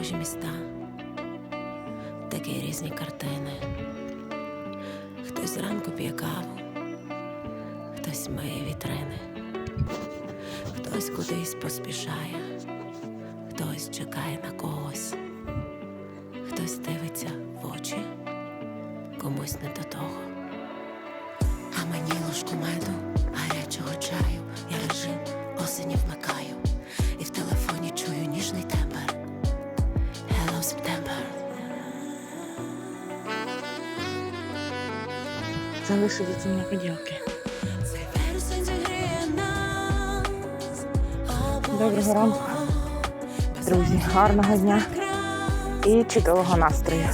схожі міста, такі різні картини. Хтось зранку п'є каву, хтось миє вітрини, хтось кудись поспішає, хтось чекає на когось, хтось дивиться в очі, комусь не до того. А мені ложку меду, гарячого чаю, я режим осені вмикаю, September. Залишилися на поділки. Доброго ранку, друзі, гарного дня і чудового настрою.